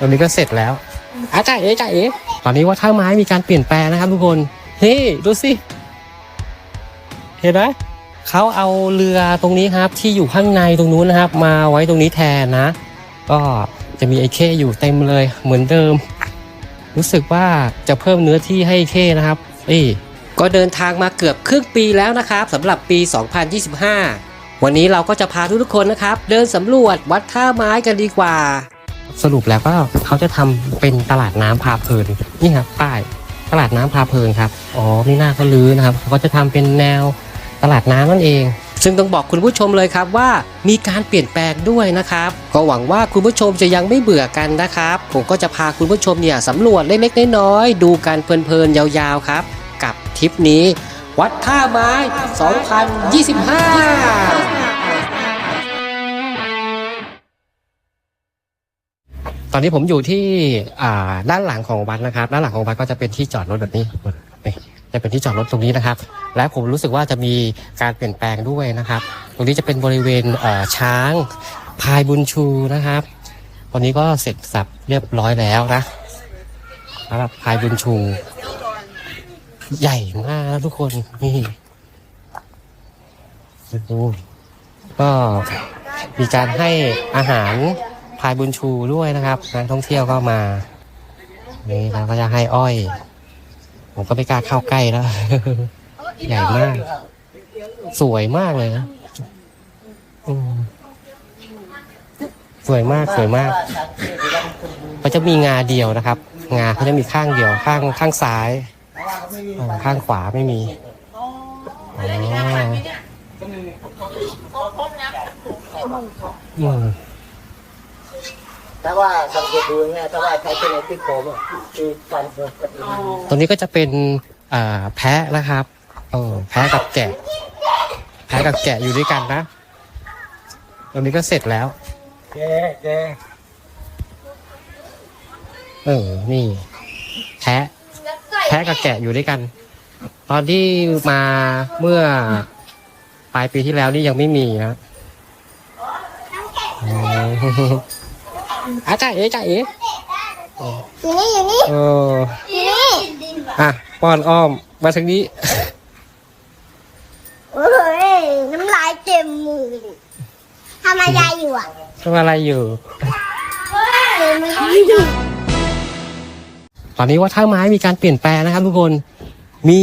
ตอนนี้ก็เสร็จแล้วอาจ่าเอ๋จ่าเอ๋ตอนนี้ว่าท่าไม้มีการเปลี่ยนแปลงนะครับทุกคนเฮ้ดูสิเห็นไหมเขาเอาเรือตรงนี้ครับ ที่อยู่ข้างในตรงนู้นนะครับ มาไว้ตรงนี้แทนนะ ก็จะมีไอ้เข้อยู่เต็มเลยเหมือนเดิม รู้สึกว่าจะเพิ่มเนื้อที่ให้เข้นะครับเอ้ยก็เดินทางมาเกือบครึ่งปีแล้วนะครับสำหรับปี 2025 วันนี้เราก็จะพาทุกๆคนนะครับ เดินสำรวจวัดท่าไม้กันดีกว่า สรุปแล้วก็เขาจะทำเป็นตลาดน้ำพาเพลินนี่ครับป้ายตลาดน้ำพาเพลินครับอ๋อนี่หน้าเขลื้อนะครับเขาจะทำเป็นแนวตลาดน้ำนั่นเอง ซึ่งต้องบอกคุณผู้ชมเลยครับว่ามีการเปลี่ยนแปลงด้วยนะครับ ก็หวังว่าคุณผู้ชมจะยังไม่เบื่อกันนะครับ ผมก็จะพาคุณผู้ชมเนี่ยสำรวจเล็กๆน้อยๆดูกันเพลินๆยาวๆครับ กับทริปนี้ วัดท่าไม้ 2025 ตอนนี้ผมอยู่ที่อ่าด้านหลังของวัดนะครับ ด้านหลังของวัดก็จะเป็นที่จอดรถแบบนี้นี่จะเป็นที่จอดรถตรงนี้นะครับ และผมรู้สึกว่าจะมีการเปลี่ยนแปลงด้วยนะครับ ตรงนี้จะเป็นบริเวณเช้างพายบุญชูนะครับตอนนี้ก็เสร็จสับเรียบร้อยแล้วนะสำหรับพายบุญชู ใหญ่มากนะทุกคนนี่ดูก็มีการให้อาหาร พายบุญชูด้วยนะครับนักท่องเที่ยวก็มา นี่เราก็จะให้อ้อย ผมก็ไม่กล้าเข้าใกล้แล้ว ใหญ่มาก สวยมากเลยนะสวยมากสวยมากเขาจะมีงาเดียวนะครับ งาเขาจะมีข้างเดียวข้างข้างซ้าย ข้างขวาไม่มีอ๋ออืม ถ้าว่าสังเกตดูเนี่ยถ้าว่าใช้เป็นไอติโกมอะคือการเปิดประตูตรงนี้ก็จะเป็นอ่าแพะนะครับเออแพะกับแกะ แพะกับแกะอยู่ด้วยกันนะตรงนี้ก็เสร็จแล้ว แกแกเออ นี่ แพะ แพะกับแกะอยู่ด้วยกัน ตอนที่มาเมื่อปลายปีที่แล้วนี่ยังไม่มีนะ อ๋ออาจ่าเอ๋จ่าเอ๋อยู่นี่อยู่นี่เอออยู่นี่อะป้อนอ้อมมาทางนี้โอ้ยน้ำลายเต็มมือเลยทำอะไรอยู่อะทำอะไรอยู่เต็มมือตอนนี้ว่าท่าไม้มีการเปลี่ยนแปลงนะครับทุกคนมี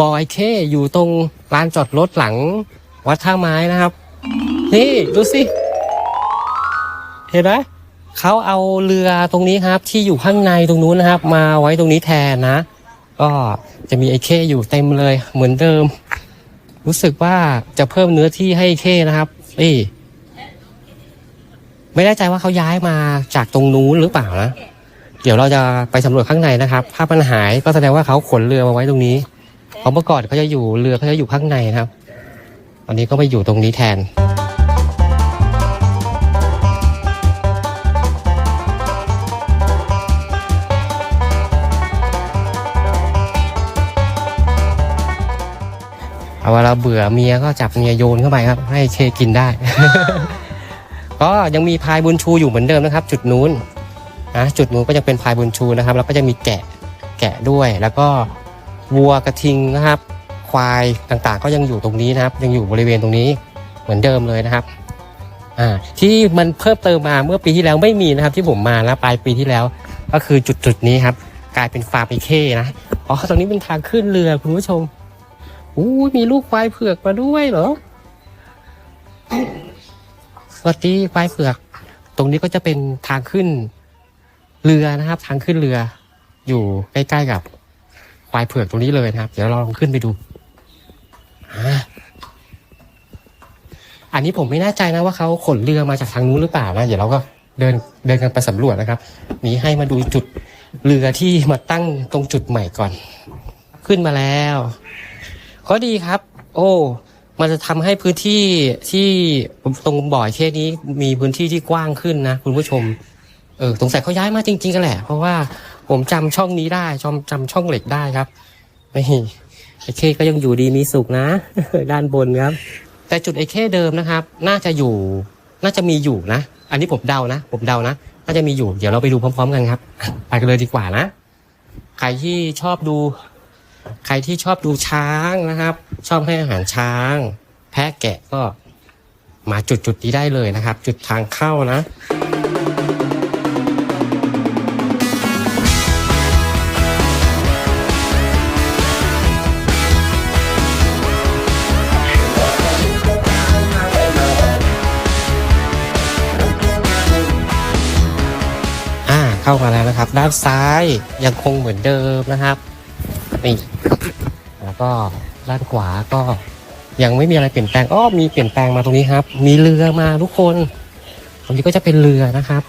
บอยเคอยู่ตรงลานจอดรถหลัง วัดท่าไม้นะครับ นี่ ดูสิ เห็นไหม เขาเอาเรือตรงนี้ครับ ที่อยู่ข้างในตรงนู้นนะครับ มาไว้ตรงนี้แทนนะ ก็จะมีไอ้เข้อยู่เต็มเลยเหมือนเดิม รู้สึกว่าจะเพิ่มเนื้อที่ให้เข้นะครับนี่ไม่แน่ใจว่าเขาย้ายมาจากตรงนู้นหรือเปล่านะเดี๋ยวเราจะไปสำรวจข้างในนะครับ ถ้ามันหายก็แสดงว่าเขาขนเรือมาไว้ตรงนี้เพราะเมื่อก่อนเขาจะอยู่เรือเขาจะอยู่ข้างในนะครับ ตอนนี้ก็ไปอยู่ตรงนี้แทน เอาเวลาเบื่อเมียก็จับเมียโยนเข้าไปครับ ให้เคกินได้ ก็ยังมีพายบุญชูอยู่เหมือนเดิมนะครับ จุดนู้นนะจุดนู้นก็จะเป็นพายบุญชูนะครับ แล้วก็จะมีแกะแกะด้วย แล้วก็วัวกระทิงนะครับ ควายต่างๆ ก็ยังอยู่ตรงนี้นะครับ ยังอยู่บริเวณตรงนี้เหมือนเดิมเลยนะครับอ่าที่มันเพิ่มเติมมาเมื่อปีที่แล้วไม่มีนะครับ ที่ผมมานะปลายปีที่แล้ว ก็คือจุดจุดๆนี้ครับ กลายเป็นฟาร์มไอเข้นะอ๋อตรงนี้เป็นทางขึ้นเรือคุณผู้ชม อู้มีลูกควายเผือกมาด้วยเหรอสวัสดีควายเผือก ตรงนี้ก็จะเป็นทางขึ้นเรือนะครับ ทางขึ้นเรือ อยู่ใกล้ๆกับควายเผือกตรงนี้เลยนะครับ เดี๋ยวเราลองขึ้นไปดูอันนี้ผมไม่แน่ใจนะว่าเขาขนเรือมาจากทางนู้นหรือเปล่านะเดี๋ยวเราก็เดินเดินกันไปสำรวจนะครับนี้ให้มาดูจุดเรือที่มาตั้งตรงจุดใหม่ก่อน ขึ้นมาแล้ว ก็ดีครับ โอ้มันจะทำให้พื้นที่ที่ตรงบ่อยเช่นี้มีพื้นที่ที่กว้างขึ้นนะคุณผู้ชม เออสงสัยเขาย้ายมาจริงๆกันแหละ เพราะว่าผมจำช่องนี้ได้จำจำช่องเหล็กได้ครับไม่ไอ้เคก็ยังอยู่ดีมีสุขนะ ด้านบนครับ แต่จุดไอ้เคเดิมนะครับ น่าจะอยู่ น่าจะมีอยู่นะ อันนี้ผมเดานะ ผมเดานะก็จะมีอยู่ เดี๋ยวเราไปดูพร้อม ๆ กันครับ ไปกันเลยดีกว่านะ ใครที่ชอบดู ใครที่ชอบดูช้างนะครับ ชอบให้อาหารช้าง แพะแกะก็มาจุดจุดนี้ได้เลยนะครับ จุดทางเข้านะอ่าเข้ามาแล้วนะครับ ด้านซ้ายยังคงเหมือนเดิมนะครับนี่ ก็ด้านขวาก็ยังไม่มีอะไรเปลี่ยนแปลงอ้อมีเปลี่ยนแปลงมาตรงนี้ครับ มีเรือมาทุกคนตรงนี้ก็จะเป็นเรือนะครับ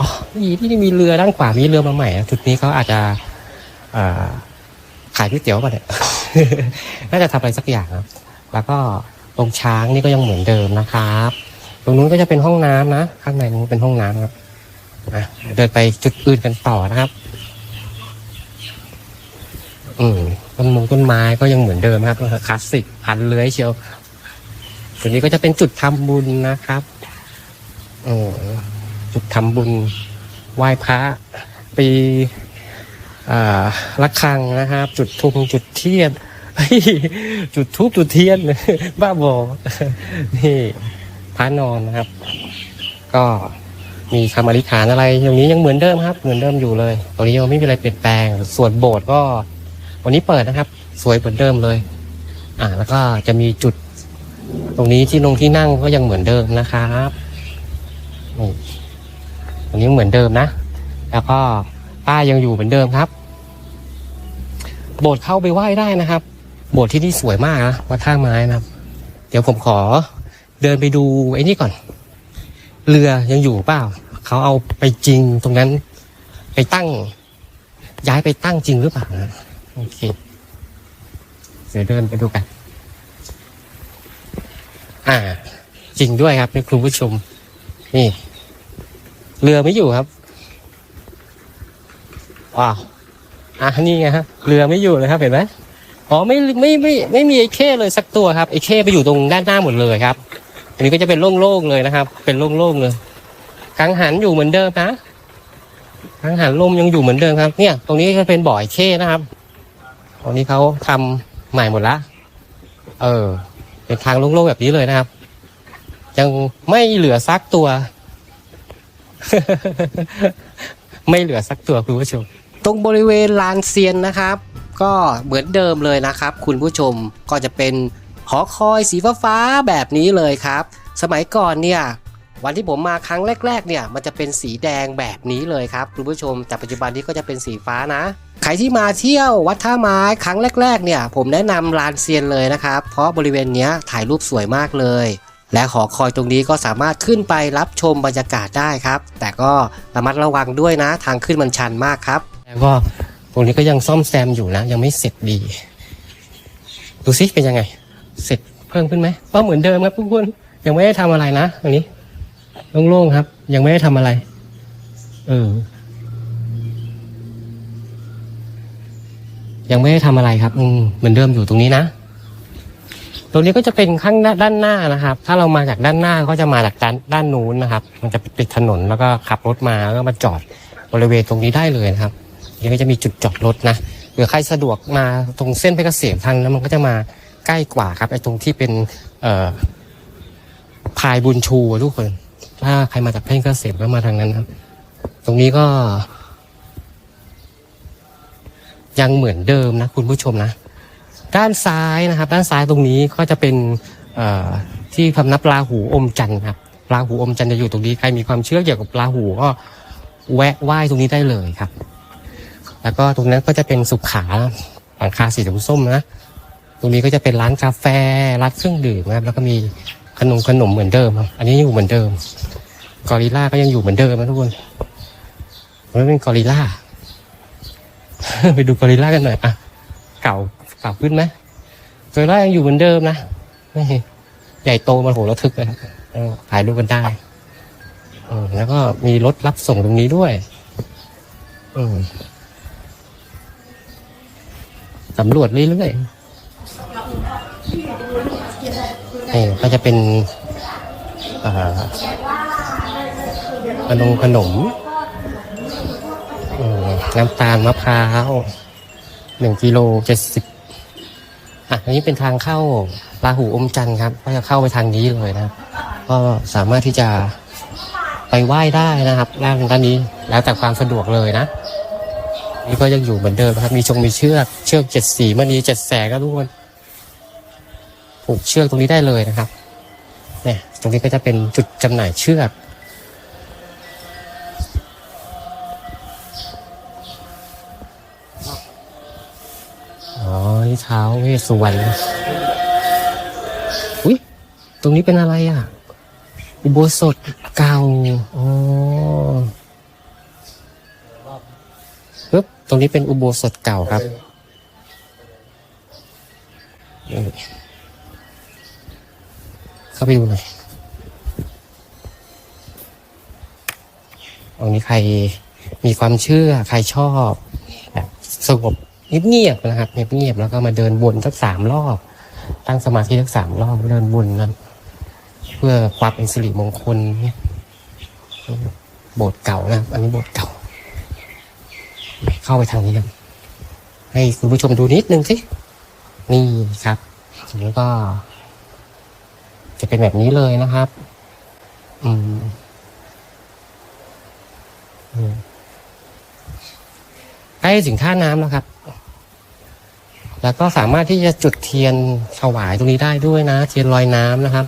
อ๋อนี่ที่มีเรือด้านขวามีเรือมาใหม่จุดนี้เขาอาจจะขายก๋วยเตี๋ยวป่ะเนี่ยน่าจะทำอะไรสักอย่างครับ แล้วก็ตรงช้างนี่ก็ยังเหมือนเดิมนะครับ ตรงนู้นก็จะเป็นห้องน้ำนะ ข้างในนู้นเป็นห้องน้ำครับเดินไปจุดอื่นกันต่อนะครับ อืมต้นมงต้นไม้ก็ยังเหมือนเดิมครับคลาสสิกพันเลื้อยเชียวส่วนนี้ก็จะเป็นจุดทำบุญนะครับโอ้จุดทำบุญไหว้พระปีอ่าละครังนะครับ จุดทุงจุดเทียนจุดทูบจุดเทียน บ้าบอนี่พระนอนนะครับ ก็มีคำอธิษฐานอะไรอย่างนี้ยังเหมือนเดิมครับ เหมือนเดิมอยู่เลยตรงนี้ยังไม่มีอะไรเปลี่ยนแปลงส่วนโบสถ์ก็ วันนี้เปิดนะครับ สวยเหมือนเดิมเลย อ่า แล้วก็จะมีจุด ตรงนี้ที่ลงที่นั่งก็ยังเหมือนเดิมนะครับนี่ตรงนี้เหมือนเดิมนะ แล้วก็ป้ายยังอยู่เหมือนเดิมครับ โบสถ์เข้าไปไหว้ได้นะครับ โบสถ์ที่นี่สวยมากนะวัดท่าไม้นะครับ เดี๋ยวผมขอเดินไปดูไอ้นี่ก่อน เรือยังอยู่เปล่า เขาเอาไปจริงตรงนั้น ไปตั้ง ย้ายไปตั้งจริงหรือเปล่านะ โอเคเดี๋ยวเดินไปดูกัน อ่า จริงด้วยครับคุณผู้ชม นี่ เรือไม่อยู่ครับ ว้าวอะนี่ไงฮะเรือไม่อยู่เลยครับเห็นไหมอ๋อไม่ไม่ไม่ไม่มีไอ้เข้เลยสักตัวครับไอ้เข้ไปอยู่ตรงด้านหน้าหมดเลยครับ อันนี้ก็จะเป็นโล่งๆเลยนะครับ เป็นโล่งๆเลยกังหันอยู่เหมือนเดิมนะกังหันลมยังอยู่เหมือนเดิมครับ เนี่ย ตรงนี้ก็เป็นบ่อยเข้นะครับ ตรงนี้เขาทำใหม่หมดละ เออ เป็นทางโล่งๆแบบนี้เลยนะครับ ยังไม่เหลือซักตัว ไม่เหลือสักตัวคุณผู้ชม ตรงบริเวณลานเซียนนะครับ ก็เหมือนเดิมเลยนะครับ คุณผู้ชมก็จะเป็นหอคอยสีฟ้าๆแบบนี้เลยครับ สมัยก่อนเนี่ยวันที่ผมมาครั้งแรก ๆ เนี่ย มันจะเป็นสีแดงแบบนี้เลยครับ คุณผู้ชม แต่ปัจจุบันนี้ก็จะเป็นสีฟ้านะ ใครที่มาเที่ยววัดท่าไม้ครั้งแรก ๆ เนี่ย ผมแนะนำลานเซียนเลยนะครับ เพราะบริเวณนี้ถ่ายรูปสวยมากเลย และหอคอยตรงนี้ก็สามารถขึ้นไปรับชมบรรยากาศได้ครับ แต่ก็ระมัดระวังด้วยนะ ทางขึ้นมันชันมากครับ แล้วก็ตรงนี้ก็ยังซ่อมแซมอยู่นะ ยังไม่เสร็จดี ดูซิเป็นยังไง เสร็จเพิ่มขึ้นไหมก็เหมือนเดิมครับทุกคนยังไม่ได้ทำอะไรนะตรงนี้โล่งๆครับ ยังไม่ได้ทำอะไร เออ ยังไม่ได้ทำอะไรครับ อืมเหมือนเดิมอยู่ตรงนี้นะ ตรงนี้ก็จะเป็นข้างหน้าด้านหน้านะครับ ถ้าเรามาจากด้านหน้าก็จะมาจากด้านด้านนู้นนะครับ มันจะปิดถนนแล้วก็ขับรถมาแล้วก็มาจอดบริเวณตรงนี้ได้เลยนะครับนี่ก็จะมีจุดจอดรถนะหรือใครสะดวกมาตรงเส้นเพชรเกษมทางนั้นมันก็จะมาใกล้กว่าครับไอ้ตรงที่เป็นเอ่อพายบุญชูอะทุกคน ถ้าใครมาจากเพชรเกษมก็มาทางนั้นครับ ตรงนี้ก็ ยังเหมือนเดิมนะคุณผู้ชมนะ ด้านซ้ายนะครับ ด้านซ้ายตรงนี้ก็จะเป็นที่พำนับปลาหูอมจันทร์ครับปลาหูอมจันทร์จะอยู่ตรงนี้ใครมีความเชื่อเกี่ยวกับปลาหูก็แวะไหว้ตรงนี้ได้เลยครับ แล้วก็ตรงนั้นก็จะเป็นสุขาหลังคาสีส้มนะ ตรงนี้ก็จะเป็นร้านกาแฟร้านเครื่องดื่มนะครับแล้วก็มีขนมขนมเหมือนเดิมครับอันนี้ยังอยู่เหมือนเดิม กอริล่าก็ยังอยู่เหมือนเดิมนะทุกคนมันเป็นกอริล่า ไปดูกอริลลากันหน่อยอะเก่าเก่าขึ้นไหมกอริลลายังอยู่เหมือนเดิมนะนี่ใหญ่โตมันโหระทึกเลยถ่ายรูปกันได้แล้วก็มีรถรับส่งตรงนี้ด้วยสำรวจเรื่อยๆนี่ก็จะเป็นขนมขนม น้ำตาลมะพร้าวหนึ่งกิโลเจ็ดสิบอะอันนี้เป็นทางเข้าลาหูอมจันทร์ครับ ก็จะเข้าไปทางนี้เลยนะก็สามารถที่จะไปไหว้ได้นะครับด้านด้านนี้แล้วแต่ความสะดวกเลยนะนี่ก็ยังอยู่เหมือนเดิมครับ มีชงมีเชือกเชือกเจ็ดสีมันนี้เจ็ดแสงก็ทุกคนผูกเชือกตรงนี้ได้เลยนะครับเนี่ยตรงนี้ก็จะเป็นจุดจำหน่ายเชือก นี่เท้าเวสสุวรรณอุ้ยตรงนี้เป็นอะไรอะ อุโบสถเก่าอ๋อปึ๊บตรงนี้เป็นอุโบสถเก่าครับเข้าไปดูหน่อยตรงนี้ใครมีความเชื่อใครชอบสงบ เงียบๆนะครับเงียบๆแล้วก็มาเดินวนสักสามรอบ ตั้งสมาธิสักสามรอบเดินวนนั้นเพื่อความเป็นสิริมงคลเนี่ยโบสถ์เก่านะอันนี้โบสถ์เก่า เข้าไปทางนี้กันให้คุณผู้ชมดูนิดนึงสินี่ครับแล้วก็ จะเป็นแบบนี้เลยนะครับ อืมอืมใกล้ถึงท่าน้ำแล้วครับ แล้วก็สามารถที่จะจุดเทียนถวายตรงนี้ได้ด้วยนะ เทียนลอยน้ำนะครับ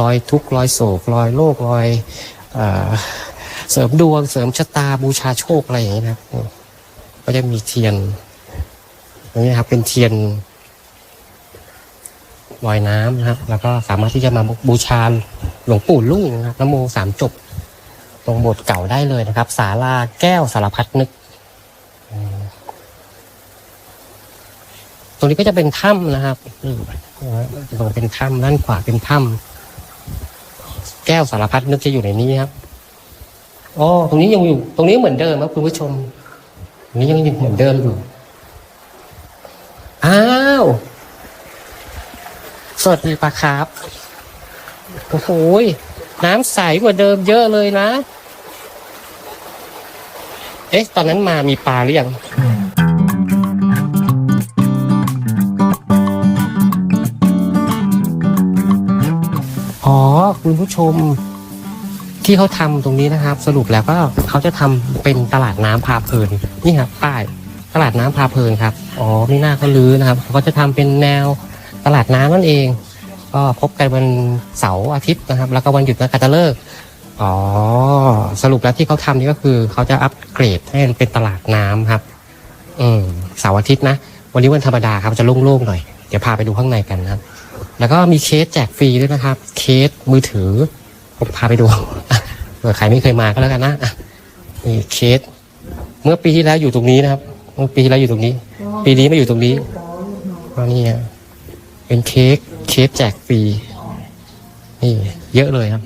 รอยทุกข์รอยโศกรอยโรครอยเอเสริมดวงเสริมชะตาบูชาโชคอะไรอย่างนี้นะครับก็จะมีเทียนตรงนี้ครับเป็นเทียนลอยน้ำนะครับ แล้วก็สามารถที่จะมาบูชาหลวงปู่ลุ่งนะครับนโมสามจบ ตรงโบสถ์เก่าได้เลยนะครับ ศาลาแก้วสารพัดนึก ตรงนี้ก็จะเป็นถ้ำนะครับตรงเป็นถ้ำด้านขวาเป็นถ้ำแก้วสารพัดนึกจะอยู่ในนี้ครับอ๋อตรงนี้ยังอยู่ ตรงนี้เหมือนเดิมครับคุณผู้ชมตรงนี้ยังอยู่เหมือนเดิมอยู่อ้าวสวัสดีปลาครับโอ้โหน้ำใสกว่าเดิมเยอะเลยนะ เอ๊ะ ตอนนั้นมามีปลาหรือยัง อ๋อคุณผู้ชมที่เขาทำตรงนี้นะครับ สรุปแล้วก็เขาจะทำเป็นตลาดน้ำพาเพลินนี่ครับป้ายตลาดน้ำพาเพลินครับอ๋อนี่น้าเขาลื้อนะครับเขาก็จะทำเป็นแนวตลาดน้ำนั่นเอง ก็พบกันวันเสาร์อาทิตย์นะครับ แล้วก็วันหยุดนักขัตฤกษ์อ๋อสรุปแล้วที่เขาทำนี่ก็คือเขาจะอัปเกรดให้มันเป็นตลาดน้ำครับอืมเสาร์อาทิตย์นะ วันนี้วันธรรมดาครับจะโล่งๆหน่อยเดี๋ยวพาไปดูข้างในกันนะครับ แล้วก็มีเคสแจกฟรีด้วยนะครับ เคสมือถือ ผมพาไปดูเผื่อใครไม่เคยมาก็แล้วกันนะนี่เคส เมื่อปีที่แล้วอยู่ตรงนี้นะครับ เมื่อปีที่แล้วอยู่ตรงนี้ ปีนี้มาอยู่ตรงนี้ก็นี่เป็นเค้กเค้กแจกฟรีนี่ เยอะเลยครับ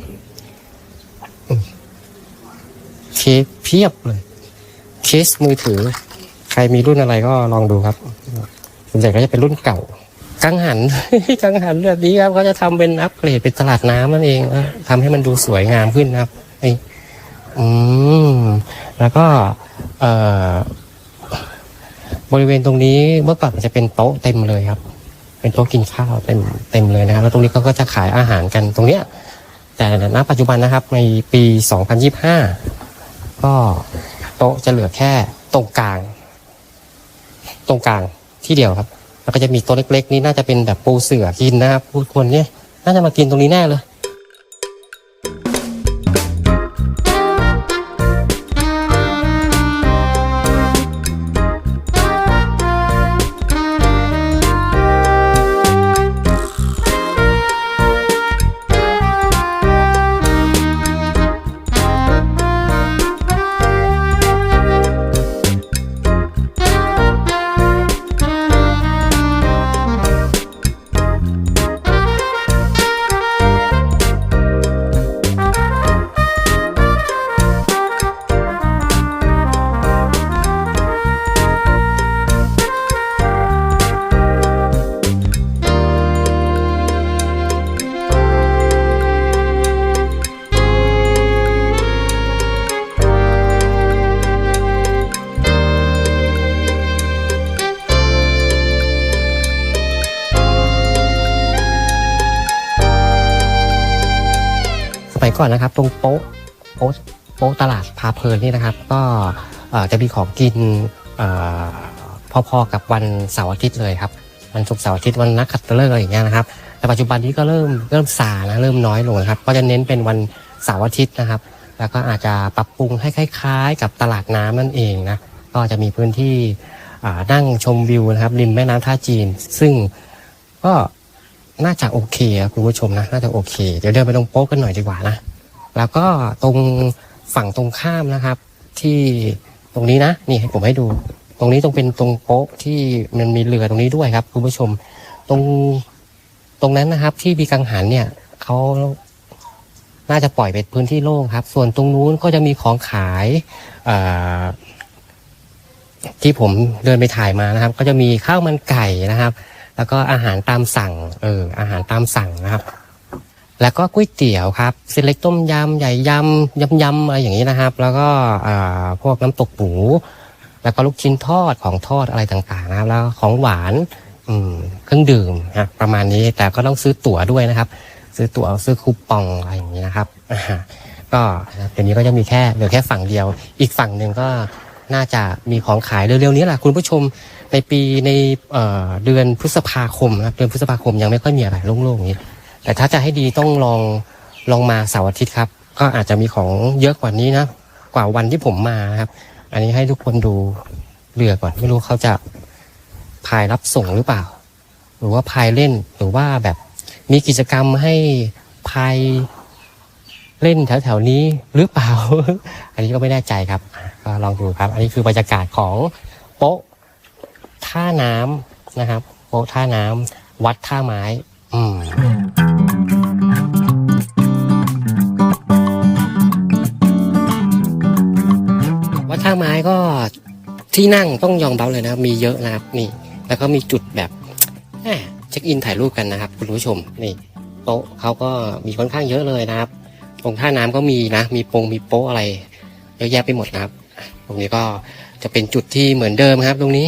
เค้กเพียบเลย เคสมือถือ ใครมีรุ่นอะไรก็ลองดูครับส่วนใหญ่ก็จะเป็นรุ่นเก่า กังหัน กังหันแบบนี้ครับเขาจะทำเป็นอัปเกรดเป็นตลาดน้ำนั่นเองนะทำให้มันดูสวยงามขึ้นนะครับนี่อืมแล้วก็เอ่อบริเวณตรงนี้เมื่อก่อนมันจะเป็นโต๊ะเต็มเลยครับ เป็นโต๊ะกินข้าวเต็มเต็มเลยนะครับแล้วตรงนี้เขาก็จะขายอาหารกันตรงเนี้ย แต่ณปัจจุบันนะครับ ในปี 2025 ก็โต๊ะจะเหลือแค่ตรงกลาง ตรงกลางที่เดียวครับ แล้วก็จะมีตัวเล็กๆ นี่น่าจะเป็นแบบปูเสือกินนะครับพูดคนเนี่ยน่าจะมากินตรงนี้แน่เลย ก่อนนะครับ ตรงโป๊ะโป๊ะโป๊ะตลาดพาเพลินนี่นะครับ ก็จะมีของกินพอๆกับวันเสาร์อาทิตย์เลยครับวันศุกร์เสาร์อาทิตย์วันนักขัตฤกษ์อะไรอย่างเงี้ยนะครับแต่ปัจจุบันนี้ก็เริ่มเริ่มซานะเริ่มน้อยลงนะครับ ก็จะเน้นเป็นวันเสาร์อาทิตย์นะครับ แล้วก็อาจจะปรับปรุงให้คล้าย ๆ กับตลาดน้ำนั่นเองนะก็จะมีพื้นที่นั่งชมวิวนะครับริมแม่น้ำท่าจีน ซึ่งก็ น่าจะโอเคอะคุณผู้ชมนะ น่าจะโอเค เดี๋ยวเดินไปตรงโป๊ะกันหน่อยดีกว่านะ แล้วก็ตรงฝั่งตรงข้ามนะครับ ที่ตรงนี้นะ นี่ให้ผมให้ดู ตรงนี้ตรงเป็นตรงโป๊ะที่มันมีเรือตรงนี้ด้วยครับคุณผู้ชม ตรงตรงนั้นนะครับ ที่มีกังหันเนี่ยเขาน่าจะปล่อยเป็นพื้นที่โล่งครับ ส่วนตรงนู้นก็จะมีของขายที่ผมเดินไปถ่ายมานะครับ ก็จะมีข้าวมันไก่นะครับ แล้วก็อาหารตามสั่งเอออาหารตามสั่งนะครับ แล้วก็ก๋วยเตี๋ยวครับเส้นเล็กต้มยำใหญ่ยำยำยำอะไรอย่างนี้นะครับ แล้วก็พวกน้ำตกหมูแล้วก็ลูกชิ้นทอดของทอดอะไรต่างๆนะครับแล้วของหวานเครื่องดื่มนะประมาณนี้แต่ก็ต้องซื้อตั๋วด้วยนะครับ ซื้อตั๋วซื้อคูปองอะไรอย่างนี้นะครับก็เดี๋ยวนี้ก็จะมีแค่เหลือแค่ฝั่งเดียว อีกฝั่งหนึ่งก็ น่าจะมีของขายเร็วๆนี้แหละคุณผู้ชมในปีในเเดือนพฤษภาคมนะเดือนพฤษภาคมยังไม่ค่อยมีอะไรโล่งๆนี้ แต่ถ้าจะให้ดีต้องลองลองมาเสาร์อาทิตย์ครับ ก็อาจจะมีของเยอะกว่านี้นะ กว่าวันที่ผมมาครับ อันนี้ให้ทุกคนดูเรือก่อน ไม่รู้เขาจะพายรับส่งหรือเปล่า หรือว่าพายเล่นหรือว่าแบบมีกิจกรรมให้พาย เล่นแถวๆนี้หรือเปล่า อันนี้ก็ไม่แน่ใจครับก็ลองดูครับ อันนี้คือบรรยากาศของโป๊ะท่าน้ำนะครับ โป๊ะท่าน้ำวัดท่าไม้ อืมวัดท่าไม้ก็ที่นั่งต้องยอมรับเลยนะครับมีเยอะนะครับนี่ แล้วก็มีจุดแบบแหม่เช็คอินถ่ายรูปกันนะครับ คุณผู้ชมนี่ โต๊ะเขาก็มีค่อนข้างเยอะเลยนะครับ ตรงท่าน้ำก็มีนะ มีปงมีโป๊ะอะไรเยอะแยะไปหมดนะครับ ตรงนี้ก็จะเป็นจุดที่เหมือนเดิมครับ ตรงนี้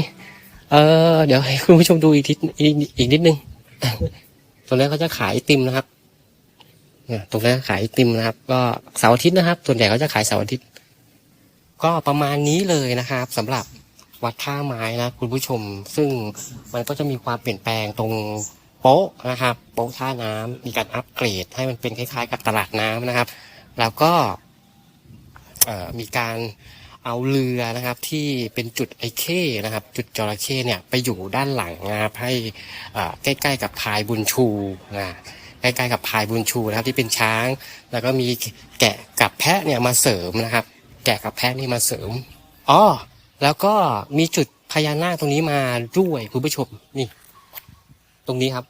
เออ เดี๋ยวให้คุณผู้ชมดูอีกทีอีกอีกนิดนึงตรงนี้เขาจะขายไอติมนะครับตรงนี้ขายไอติมนะครับ ก็เสาร์อาทิตย์นะครับ ส่วนใหญ่เขาจะขายเสาร์อาทิตย์ ก็ประมาณนี้เลยนะครับสำหรับวัดท่าไม้นะคุณผู้ชม ซึ่งมันก็จะมีความเปลี่ยนแปลงตรง โป๊ะนะครับ โป๊ะท่าน้ำมีการอัปเกรดให้มันเป็นคล้ายๆ กับตลาดน้ำนะครับ แล้วก็มีการเอาเรือนะครับที่เป็นจุดไอเข้นะครับ จุดจระเข้เนี่ยไปอยู่ด้านหลังนะครับให้ใกล้ๆกับพายบุญชูนะใกล้ๆกับพายบุญชูนะครับที่เป็นช้าง แล้วก็มีแกะกับแพะเนี่ยมาเสริมนะครับ แกะกับแพะนี่มาเสริมอ๋อแล้วก็มีจุดพญานาคตรงนี้มาด้วยคุณผู้ชมนี่ ตรงนี้ครับ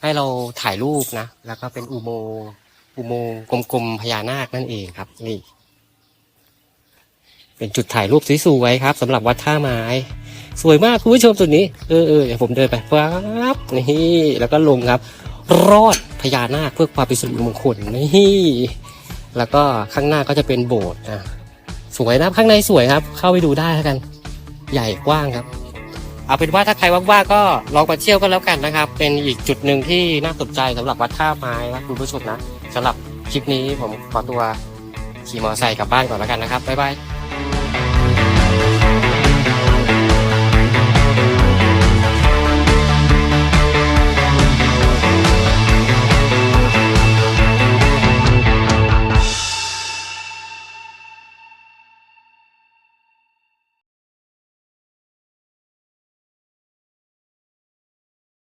ให้เราถ่ายรูปนะ แล้วก็เป็นอุโมงค์อุโมงค์กลมๆพญานาคนั่นเองครับ นี่ เป็นจุดถ่ายรูปสวยๆครับสำหรับวัดท่าไม้ สวยมากคุณผู้ชมจุดนี้ เออเออเดี๋ยวผมเดินไปปั๊บนี่แล้วก็ลงครับ รอดพญานาคเพื่อความเป็นสิริมงคลนี่แล้วก็ข้างหน้าก็จะเป็นโบสถ์นะสวยนะข้างในสวยครับ เข้าไปดูได้แล้วกัน ใหญ่กว้างครับ เอาเป็นว่าถ้าใครว่างๆก็ลองมาเที่ยวกันแล้วกันนะครับ เป็นอีกจุดหนึ่งที่น่าสนใจสำหรับวัดท่าไม้นะคุณผู้ชมนะสำหรับคลิปนี้ผมขอตัวขี่มอเตอร์ไซค์กลับบ้านก่อนแล้วกันนะครับบ๊ายบาย